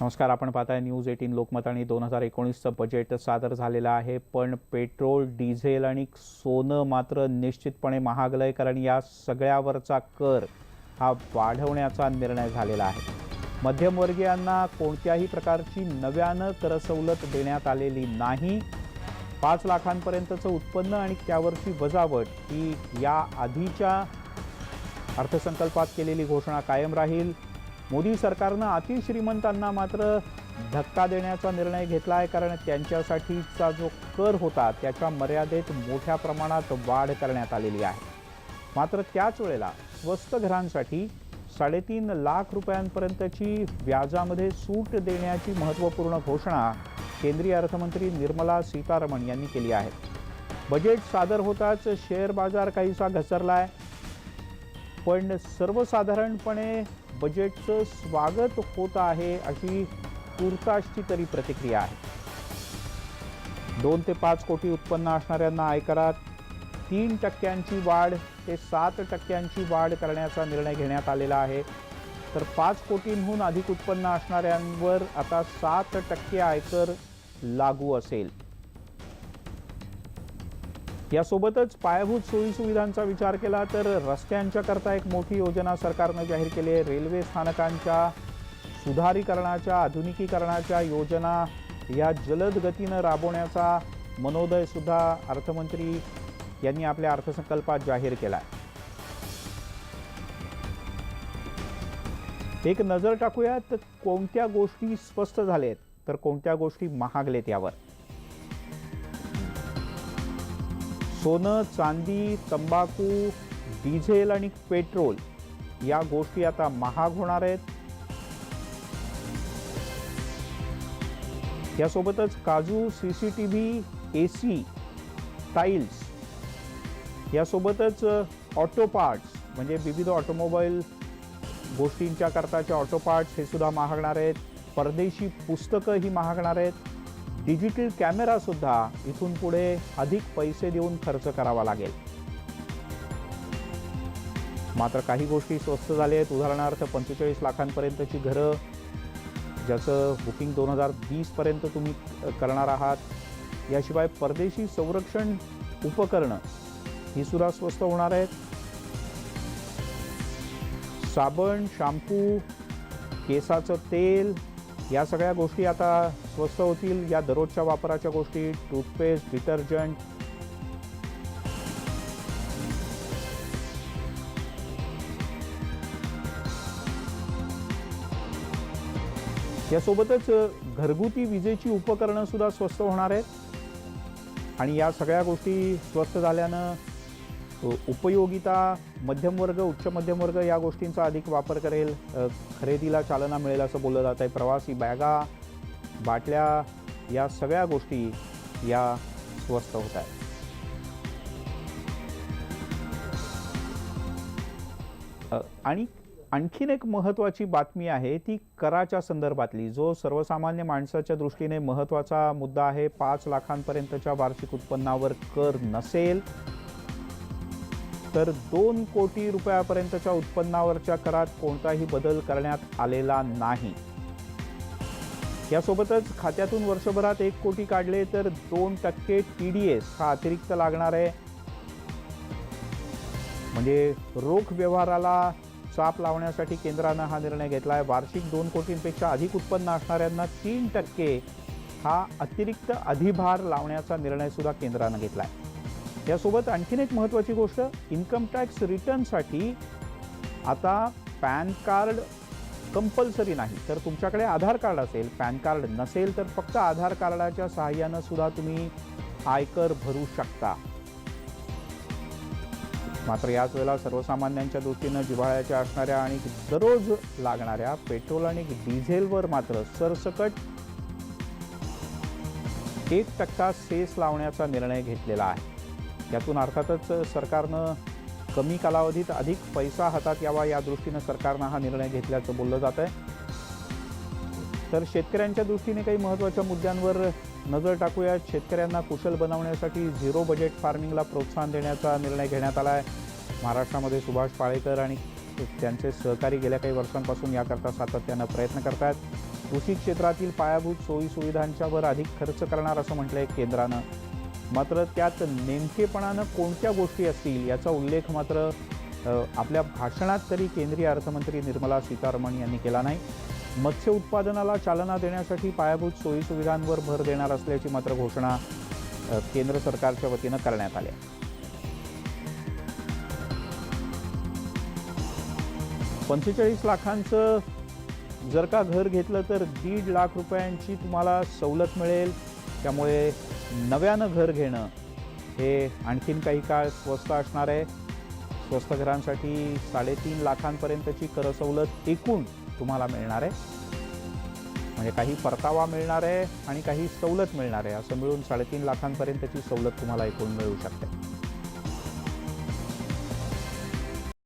नमस्कार आपण पाहताय न्यूज एटीन लोकमत आणि दोन हजार एकोणीसचं बजेट सादर झालेलं आहे. पण पेट्रोल डिझेल आणि सोनं मात्र निश्चितपणे महागलंय कारण या सगळ्यावरचा कर हा वाढवण्याचा निर्णय झालेला आहे. मध्यमवर्गीयांना कोणत्याही प्रकारची नव्यानं करसवलत देण्यात आलेली नाही. पाच लाखांपर्यंतचं उत्पन्न आणि त्यावरची वजावट ही या आधीच्या अर्थसंकल्पात केलेली घोषणा कायम राहील. मोदी सरकारनं अतिश्रीमंतांना मात्र धक्का देण्याचा निर्णय घेतला आहे कारण त्यांच्यासाठीचा जो कर होता त्याच्या मर्यादेत मोठ्या प्रमाणात वाढ करण्यात आलेली आहे. मात्र त्याच वेळेला स्वस्त घरांसाठी साडेतीन लाख रुपयांपर्यंतची व्याजामध्ये सूट देण्याची महत्त्वपूर्ण घोषणा केंद्रीय अर्थमंत्री निर्मला सीतारमण यांनी केली आहे. बजेट सादर होताच शेअर बाजार काहीसा घसरला आहे पण सर्वसाधारणपणे बजेटचं स्वागत होत आहे अशी तुर्ताशची तरी प्रतिक्रिया आहे. दोन ते पाच कोटी उत्पन्न असणाऱ्यांना आयकरात तीन टक्क्यांची वाढ ते सात टक्क्यांची वाढ करण्याचा निर्णय घेण्यात आलेला आहे. तर पाच कोटींहून अधिक उत्पन्न असणाऱ्यांवर आता सात टक्के आयकर लागू असेल. यासोबतच पायाभूत सोयीसुविधांचा विचार केला तर रस्त्यांच्या करता एक मोठी योजना सरकारनं जाहीर केली आहे. रेल्वे स्थानकांच्या सुधारीकरणाच्या आधुनिकीकरणाच्या योजना या जलद गतीनं राबवण्याचा मनोदय सुद्धा अर्थमंत्री यांनी आपल्या अर्थसंकल्पात जाहीर केला आहे. एक नजर टाकूयात कोणत्या गोष्टी स्वस्त झालेत? तर कोणत्या गोष्टी महागलेत यावर? सोनं चांदी तंबाखू डिझेल आणि पेट्रोल या गोष्टी आता महाग होणार आहेत. यासोबतच काजू C C T V A C tiles यासोबतच ऑटो पार्ट्स म्हणजे विविध ऑटोमोबाईल गोष्टींच्या करताचे ऑटो पार्ट्स हे सुद्धा महागणार आहेत. परदेशी पुस्तकं ही महागणार आहेत. डिजिटल कॅमेरासुद्धा इथून पुढे अधिक पैसे देऊन खर्च करावा लागेल. मात्र काही गोष्टी स्वस्त झाल्या आहेत उदाहरणार्थ पंचेचाळीस लाखांपर्यंतची घरं ज्याचं बुकिंग दोन हजार वीसपर्यंत तुम्ही करणार आहात. याशिवाय परदेशी संरक्षण उपकरणं ही सुद्धा स्वस्त होणार आहेत. साबण शाम्पू केसाचं तेल या सगळ्या गोष्टी आता स्वस्त होतील या दररोजच्या वापराच्या गोष्टी टूथपेस्ट डिटर्जंट. यासोबतच घरगुती विजेची उपकरणं सुद्धा स्वस्त होणार आहेत. आणि या सगळ्या गोष्टी स्वस्त झाल्यानं उपयोगिता मध्यमवर्ग उच्च मध्यमवर्ग या गोष्टींचा अधिक वापर करेल. खरेदीला चालना मिळेल असं बोललं जात आहे प्रवासी बॅगा बाटल्या या सगळ्या गोष्टी या स्वस्त होत आहेत. आणि आणखीन एक महत्त्वाची बातमी आहे ती कराच्या संदर्भातली. जो सर्वसामान्य माणसाच्या दृष्टीने महत्त्वाचा मुद्दा आहे पाच लाखांपर्यंतच्या वार्षिक उत्पन्नावर कर नसेल तर दोन कोटी रुपयापर्यंतच्या उत्पन्नावरच्या करात कोणताही बदल करण्यात आलेला नाही. यासोबतच खात्यातून वर्षभरात एक कोटी काढले तर दोन टक्के टी डी एस हा अतिरिक्त लागणार आहे. म्हणजे रोख व्यवहाराला चाप लावण्यासाठी केंद्रानं हा निर्णय घेतला आहे वार्षिक दोन कोटींपेक्षा अधिक उत्पन्न असणाऱ्यांना तीन टक्के हा अतिरिक्त अधिभार लावण्याचा निर्णयसुद्धा केंद्रानं घेतला आहे यासोबत आणखीन एक महत्त्वाची गोष्ट इन्कम टॅक्स रिटर्नसाठी आता पॅन कार्ड कंपल्सरी नाही. तर तुमच्याकडे आधार कार्ड असेल पॅन कार्ड नसेल तर फक्त आधार कार्डाच्या सहाय्यानं सुद्धा तुम्ही आयकर भरू शकता. मात्र याच वेळेला सर्वसामान्यांच्या दृष्टीनं जिव्हाळ्याच्या असणाऱ्या आणि दररोज लागणाऱ्या पेट्रोल आणि डिझेलवर मात्र सरसकट एक टक्का सेस लावण्याचा निर्णय घेतलेला आहे. यातून अर्थातच सरकारनं कमी कालावधीत अधिक पैसा हातात यावा या दृष्टीनं सरकारनं हा निर्णय घेतल्याचं बोललं जात आहे. तर शेतकऱ्यांच्या दृष्टीने काही महत्त्वाच्या मुद्द्यांवर नजर टाकूया. शेतकऱ्यांना कुशल बनवण्यासाठी झिरो बजेट फार्मिंगला प्रोत्साहन देण्याचा निर्णय घेण्यात आला आहे. महाराष्ट्रामध्ये सुभाष पाळेकर आणि त्यांचे सहकारी गेल्या काही वर्षांपासून याकरता सातत्यानं प्रयत्न करत आहेत कृषी क्षेत्रातील पायाभूत सोयीसुविधांच्यावर अधिक खर्च करणार असं म्हटलंय केंद्रानं. मात्र त्यात नेमकेपणानं कोणत्या गोष्टी असतील याचा उल्लेख मात्र आपल्या भाषणात तरी केंद्रीय अर्थमंत्री निर्मला सीतारामन यांनी केला नाही. मत्स्य उत्पादनाला चालना देण्यासाठी पायाभूत सोयीसुविधांवर भर देणार असल्याची मात्र घोषणा केंद्र सरकारच्या वतीनं करण्यात आल्या. पंचेचाळीस लाखांचं जर का घर घेतलं तर दीड लाख रुपयांची तुम्हाला सवलत मिळेल. त्यामुळे नव्यानं घर घेणं हे आणखीन काही काळ स्वस्त असणार आहे. स्वस्त घरांसाठी साडेतीन लाखांपर्यंतची कर सवलत एकूण तुम्हाला मिळणार आहे. म्हणजे काही परतावा मिळणार आहे आणि काही सवलत मिळणार आहे. असं मिळून साडेतीन लाखांपर्यंतची सवलत तुम्हाला एकूण मिळू शकते.